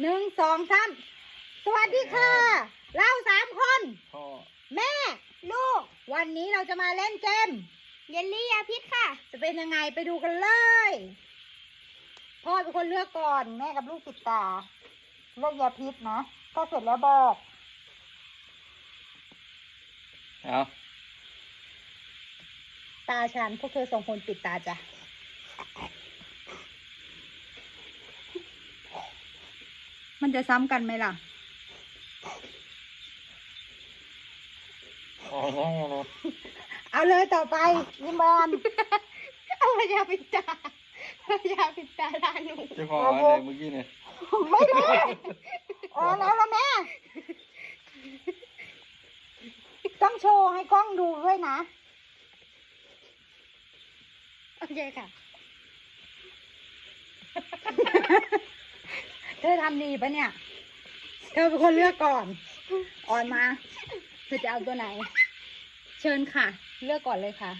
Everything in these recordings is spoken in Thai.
หนึ่งสองสามสวัสดีค่ะ เราสามคน พ่อแม่ ลูก วันนี้เราจะมาเล่นเกม เยลลี่ยาพิษค่ะ จะเป็นยังไงไปดูกันเลย พ่อเป็นคนเลือกก่อน แม่กับลูกติดตาเลือกยาพิษนะก็เสร็จแล้วบอกเอาตาฉันพวกเธอสองคนปิดตาจ้ะ มันจะซ้ำกันไหมล่ะอ๋อน้องรถเอาเลยต่อไปยิมบอลเอายาปิดตาเอายาปิดตาทานหนู เจ้าของอะไรเมื่อกี้เนี่ยไม่ได้อ๋อแล้วละแม่ ต้องโชว์ให้กล้องดูด้วยนะ โอเคค่ะเธอทำดีปะเนี่ย เธอเป็นคนเลือกก่อนอ่อนมา เธอจะเอาตัวไหน เชิญค่ะ เลือกก่อนเลยค่ะ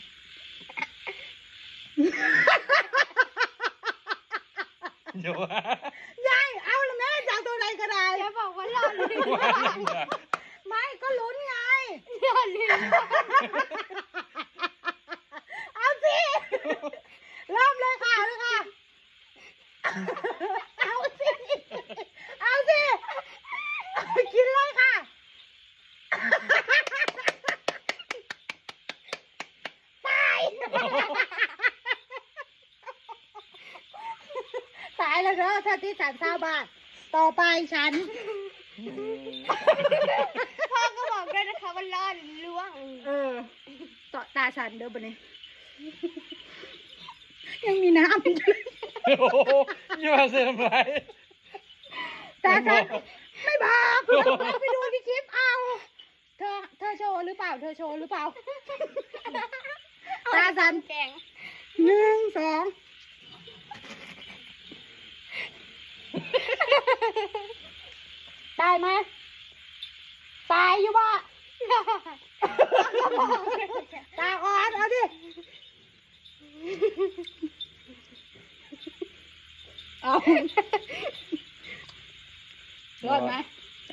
เดี๋ยวว่ายาย เอาละแม่จะเอาตัวไหนก็ได้ อย่าบอกว่าหลอดลืมว่าอย่าไม่ก็ลุ้นไง หลอดลืม เอาสิ เริ่มเลยค่ะเลยค่ะ เอาสิ เอาสิ กินเลยค่ะ ตาย ตาย แล้วเด้อถ้าที่ฉันเศร้าบาท ต่อไปฉัน พ่อก็บอกด้วยนะคะว่าหลอดล่วงเออต่อตาฉันเด้อบนนี้ ยังมีน้ำอยู่เลยโอ้โหอย่ามาเสียทำไรตาฉันไม่บอกเอาไปดูที่คลิปเอา เธอ เธอโชว์หรือเปล่า เธอโชว์หรือเปล่า ตาฉัน แกงหนึ่งสอง ตายไหมตายอยู่บ่ตาอ่อนเอาดิเอารอดไหม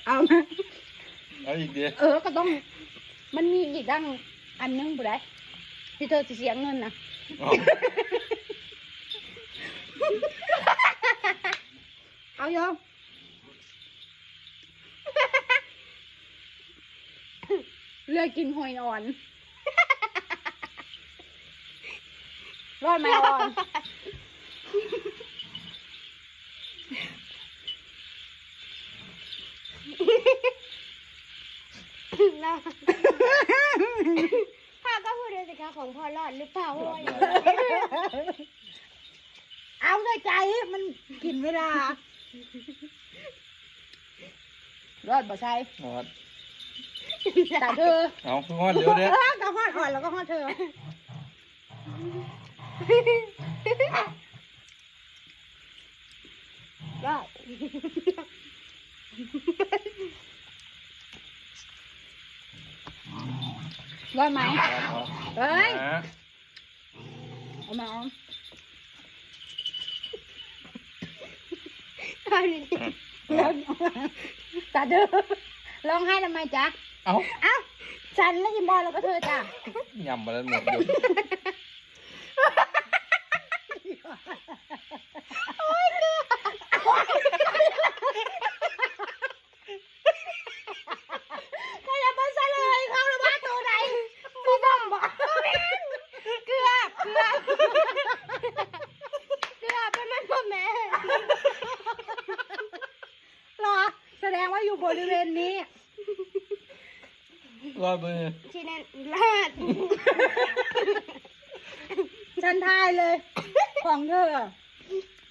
เอาไหมเอาอีกเดียวเออก็ต้อง มันมีอีกดังอันนึงบุได้ที่เธอจะเสียเงินนะ เอาเอาโยมเลือกกินหอยอ่อน รอดไหมอ่อนแล้วพ่อก็พูดด้วยสิคะของพ่อหลอดหรือเปล่าเพราะว่าอย่างเอาใจใจมันกินเวลา รอดบ่ใช่นอดแต่เธอเอาคือฮอดเดี๋ยวเด้อออก็ฮอดอ่อนแล้วก็ฮอดเธอรอดรอดไหมเฮ้ยนะเอามาเอา เอาดิแล้วแต่เธอร้องไห้ทำไมจ๊ะ เอาเอ้าฉันแล้วยิมบอลแล้วก็เธอจ้ะ ยำมาแล้วหมดอยู่ ก็อย่ามาเฉลยเขาหรือว่าตัวไหนพี่บ้อมบอก เกลือเกลือเกลือเป็นมันพ่อแม่ เหรอ แสดงว่าอยู่บ ริเวณนี้รอดเลยที่นั่นลาด ฉันทายเลย ของเธอ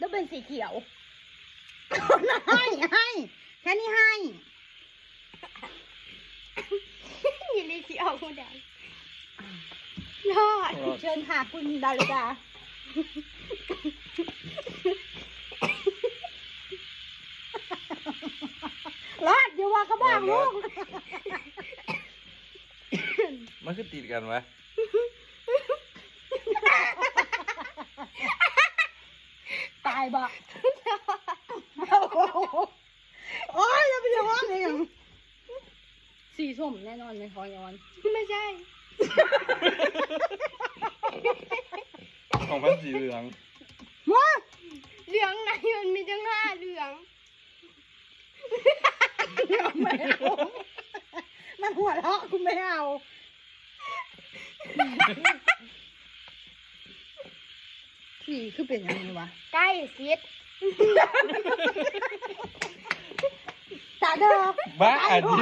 ต้องเป็นสีเขียวให้ให้แค่นี้ให้ยินดีที่ออกมาดังรอดรอดเชิญค่ะคุณดาริกา วก็บ้างลูกมันคือติดกันวะตายบ่โอ้ยจะไปห้องเองสีส้มแน่นอนไม่พอย้อน ไม่ใช่ ของมันสีเหลืองว้าเหลืองไหนมันมีจังห้าเหลือง ไม่เอามันหัวเราะกูไม่เอาสีคือเป็นยังไงวะใกล้ซิดตาเด้อบ้าอันนี้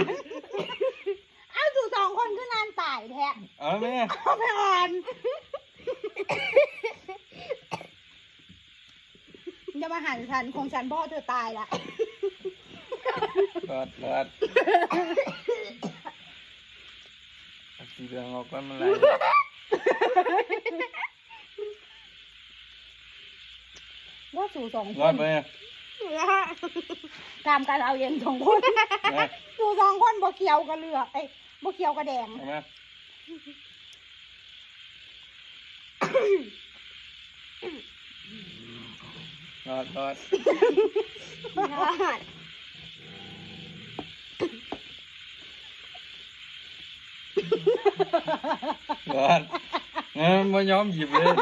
เอาสู่สองคนคือนานตายแท้เอาแม่เอาไปอ่อนอย่ามาหันฉันของฉันพ่อเธอตายละ กอดกอดเอาสีเหลืองออกก่อนมันไหลว่าสู่สองครอดนไปเนี่ยตามการเอาเองสองคนนะสู่สองคนบ่เขียวกับเหลือกไอ้ยบ่เขียวกับแดงเอาไหมรอดรอดรอด รอดงั้นไม่ยอมหยิบเลย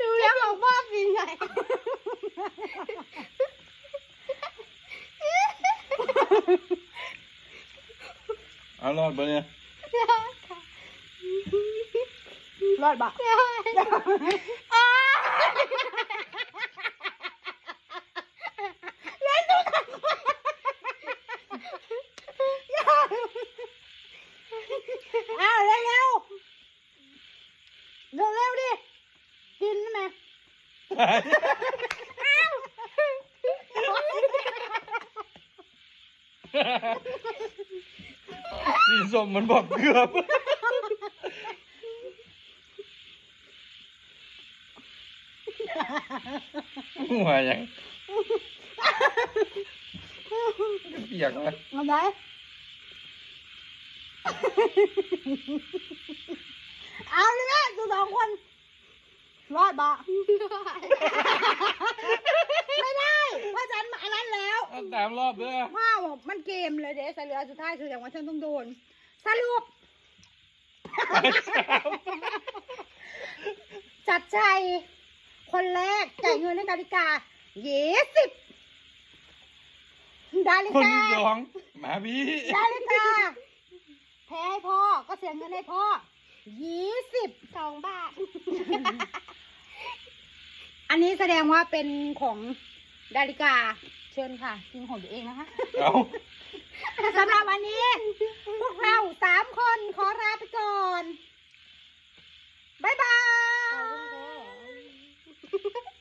ดูแล้วบอกว่าปีไหนเอารอดไปเนี่ยรอดค่ะ รอดบะ รอดอ้า อ้าวเร็วเร็วเร็วเร็วๆดิ กินไหม สีส้มมันบอกเกือบหัวยังเปียกเลยเอาไหนเอาเลยแม่สู่สองคน รอดบะไม่ได้เพราะฉันมาอันนั้นแล้วเอาสามรอบเลยว้าวมันเกมเลยเด้สเหลือสุดท้ายคืออย่างว่าฉันต้องโดนสรุปจัดใจ คนแรกจ่ายเงินให้ดาริกา เยี่สิบดาริคนกาที่สองหมาพี่ดาริกาแพ้ให้พ่อก็เสียเงินให้พ่อ ยี่สิบสองบาท อันนี้แสดงว่าเป็นของดาริกา เชิญค่ะกินของตัวเองนะคะสำหรับวันนี้ พวกเราสามคนขอลาไปก่อน บ๊ายบาย